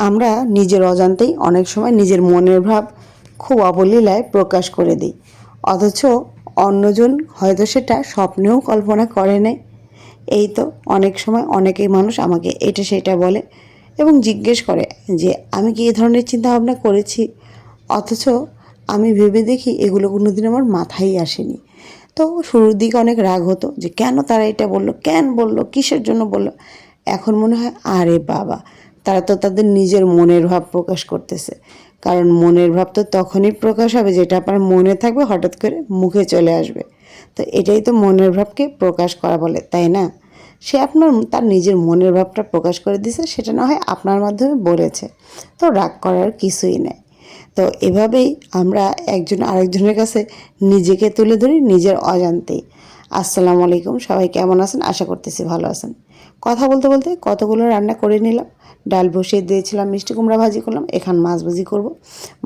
আমরা নিজের অজান্তেই অনেক সময় নিজের মনের ভাব খুব অবলীলায় প্রকাশ করে দিই। অথচ অন্যজন হয়তো সেটা স্বপ্নেও কল্পনা করে নেয়। এই তো অনেক সময় অনেকেই মানুষ আমাকে এটা সেটা বলে এবং জিজ্ঞেস করে যে, আমি কি এই ধরনের চিন্তাভাবনা করেছি? অথচ আমি ভেবে দেখি এগুলো কোনো দিন আমার মাথায় আসেনি। তো শুরুর দিকে অনেক রাগ হতো যে, কেন তারা এটা বলল? কেন বলল? কিসের জন্য বলল? এখন মনে হয়, আরে বাবা তারা তো তাদের নিজের মনের ভাব প্রকাশ করতেছে। কারণ মনের ভাব তো তখনই প্রকাশ হবে যেটা আপনার মনে থাকবে, হঠাৎ করে মুখে চলে আসবে। তো এটাই তো মনের ভাবকে প্রকাশ করা বলে, তাই না? সে আপনার, তার নিজের মনের ভাবটা প্রকাশ করে দিছে সেটা না হয় আপনার মাধ্যমে বলেছে। তো রাগ করার কিছুই নেই। তো এভাবেই আমরা একজন আরেকজনের কাছে নিজেকে তুলে ধরি, নিজের অজান্তেই। আসসালামু আলাইকুম, সবাই কেমন আছেন? আশা করতেছি ভালো আছেন। কথা বলতে বলতে কতগুলো রান্না করে নিলাম। ডাল বসিয়ে দিয়েছিলাম, মিষ্টি কুমড়া ভাজি করলাম, এখান মাছ ভাজি করব।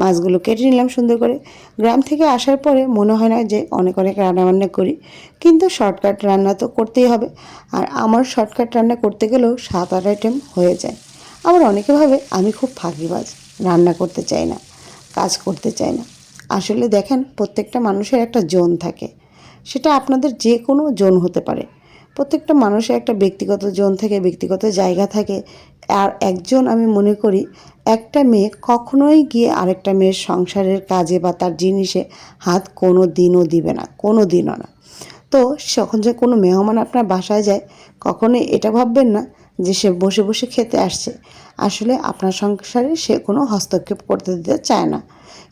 মাছগুলো কেটে নিলাম সুন্দর করে। গ্রাম থেকে আসার পরে মনে হয় না যে অনেক অনেক রান্না বান্না করি, কিন্তু শর্টকাট রান্না তো করতেই হবে। আর আমার শর্টকাট রান্না করতে গেলেও সাত আট আইটেম হয়ে যায়। আবার অনেকে ভাবে আমি খুব ফাঁকিবাজ, রান্না করতে চাই না, কাজ করতে চাই না। আসলে দেখেন, প্রত্যেকটা মানুষের একটা জোন থাকে। সেটা আপনাদের যে কোনো জোন হতে পারে। প্রত্যেকটা মানুষের একটা ব্যক্তিগত জোন থেকে ব্যক্তিগত জায়গা থাকে। আর একজন আমি মনে করি, একটা মেয়ে কখনোই গিয়ে আরেকটা মেয়ের সংসারের কাজে বা তার জিনিসে হাত কোনো দিনও দিবে না কোনো দিনও না। তো যখন যে কোনো মেহমান আপনার বাসায় যায়, কখনোই এটা ভাববেন না যে সে বসে বসে খেতে আসছে। আসলে আপনার সংসারে সে কোনো হস্তক্ষেপ করতে দিতে চায় না।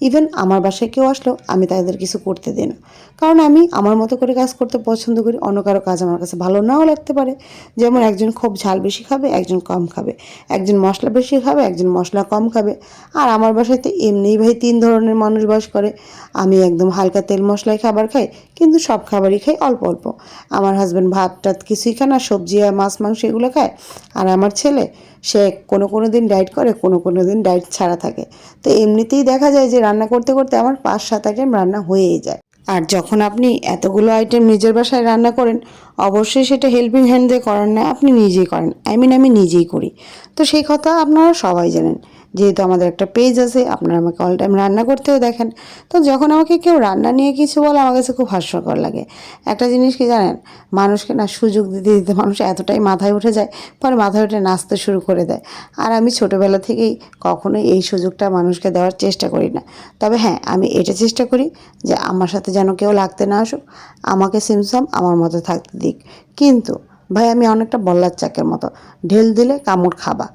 ইভেন আমার বাসায় কেউ আসলেও আমি তাদের কিছু করতে দিই না। কারণ আমি আমার মতো করে কাজ করতে পছন্দ করি, অন্য কারও কাজ আমার কাছে ভালো নাও লাগতে পারে। যেমন একজন খুব ঝাল বেশি খাবে, একজন কম খাবে। একজন মশলা বেশি খাবে, একজন মশলা কম খাবে। আর আমার বাসায় তো এমনিই ভাই তিন ধরনের মানুষ বাস করে। আমি একদম হালকা তেল মশলায় খাবার খাই, কিন্তু সব খাবারই খাই অল্প অল্প। আমার হাজব্যান্ড ভাত টাত কিছুই খায় না, সবজি আর মাছ মাংস এগুলো খায়। আর আমার ছেলে সে কোনো কোনো দিন ডায়েট করে, কোনো কোনো দিন ডায়েট ছাড়া থাকে। তো এমনিতেই দেখা যায় যে রান্না করতে করতে আমার পাঁচ সাত আইটেম রান্না হয়েই যায়। আর যখন আপনি এতগুলো আইটেম নিজের বাসায় রান্না করেন অবশ্যই সেটা হেল্পিং হ্যান্ড দিয়ে করেন না, আপনি নিজেই করেন। আই মিন আমি নিজেই করি। তো সেই কথা আপনারা সবাই জানেন। যেহেতু আমাদের একটা পেজ আছে, আপনারা আমাকে অল টাইম রান্না করতেও দেখেন। তো যখন আমাকে কেউ রান্না নিয়ে কিছু বলে, আমার কাছে খুব হাস্যকর লাগে। একটা জিনিস কি জানেন? মানুষকে না সুযোগ দিতে দিতে মানুষ এতটাই মাথায় উঠে যায়, পরে মাথায় উঠে নাচতে শুরু করে দেয়। আর আমি ছোটোবেলা থেকেই কখনোই এই সুযোগটা মানুষকে দেওয়ার চেষ্টা করি না। তবে হ্যাঁ আমি এটা চেষ্টা করি যে আমার সাথে যেন কেউ লাগতে না আসুক, আমাকে সিমসাম আমার মতো থাকতে দিক। কিন্তু, ভাই, আমি অনেকটা বল্লার চাকের মতো। ঢেল দিলে কামড় খাবা।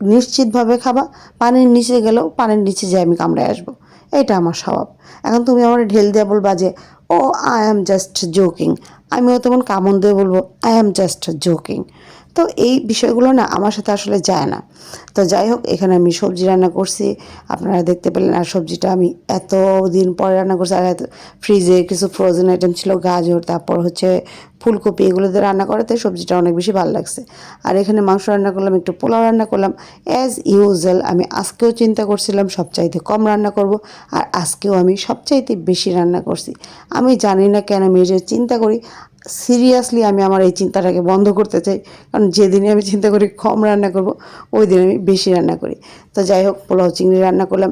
নিশ্চিতভাবে খাবা। পানির নিচে গেলেও পানির নিচে যে আমি কামড়ে আসব। এটা আমার স্বভাব। এখন তুমি আমার ঢেল দিয়ে বলবা যে, oh I am just joking আমিও তেমন কামড় দিয়ে বলব আই অ্যাম জাস্ট জোকিং তো এই বিষয়গুলো না আমার সাথে আসলে যায় না। তো যাই হোক এখানে আমি সবজি রান্না করছি। আপনারা দেখতে পেলেন আর সবজিটা আমি এত দিন পরে রান্না করছি। আর এত ফ্রিজে কিছু ফ্রোজেন আইটেম ছিল, গাজর, তারপর হচ্ছে ফুলকপি, এগুলো দিয়ে রান্না করাতে সবজিটা অনেক বেশি ভালো লাগছে। আর এখানে মাংস রান্না করলাম, একটু পোলাও রান্না করলাম। অ্যাজ ইউজুয়াল আমি আজকেও চিন্তা করছিলাম সবচাইতে কম রান্না করব আর আজকেও আমি সবচাইতে বেশি রান্না করছি। আমি জানি না কেন, আমি যে চিন্তা করি সিরিয়াসলি আমি আমার এই চিন্তাটাকে বন্ধ করতে চাই। কারণ যেদিনে আমি চিন্তা করি কম রান্না করব ওই দিন আমি বেশি রান্না করি। তো যাই হোক, পোলাও চিংড়ি রান্না করলাম।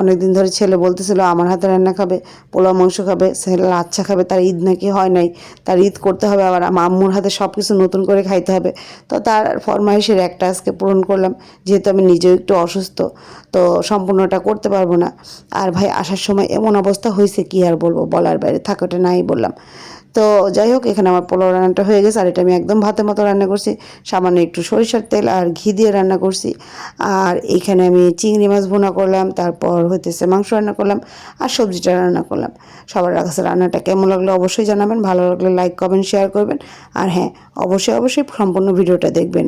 অনেক দিন ধরে ছেলে বলতেছিল, আমার হাতে রান্না খাবে, পোলাও মাংস খাবে, ছেলে লাচ্ছা খাবে, তার ঈদ নাকি হয় নাই, তার ঈদ করতে হবে আবার আম্মুর হাতে সব কিছু নতুন করে খাইতে হবে। তো তার ফরমাইশের একটা আজকে পূরণ করলাম, যেহেতু আমি নিজেও একটু অসুস্থ, তো সম্পূর্ণটা করতে পারব না। আর ভাই, আসার সময় এমন অবস্থা হয়েছে কি আর বলব, বলার বাইরে থাকাটা নাই বললাম। তো যাই হোক, এখানে আমার পোলাও রান্নাটা হয়ে গেছে, আর এটা আমি একদম ভাতের মতো রান্না করছি। সামান্য একটু সরিষার তেল আর ঘি দিয়ে রান্না করছি। আর এখানে আমি চিংড়ি মাছ ভুনা করলাম, তারপর হইতেছে মাংস রান্না করলাম, আর সবজিটা রান্না করলাম। সবার কাছে রান্নাটা কেমন লাগল অবশ্যই জানাবেন, ভালো লাগলে লাইক, কমেন্ট, শেয়ার করবেন। আর হ্যাঁ অবশ্যই অবশ্যই সম্পূর্ণ ভিডিওটা দেখবেন।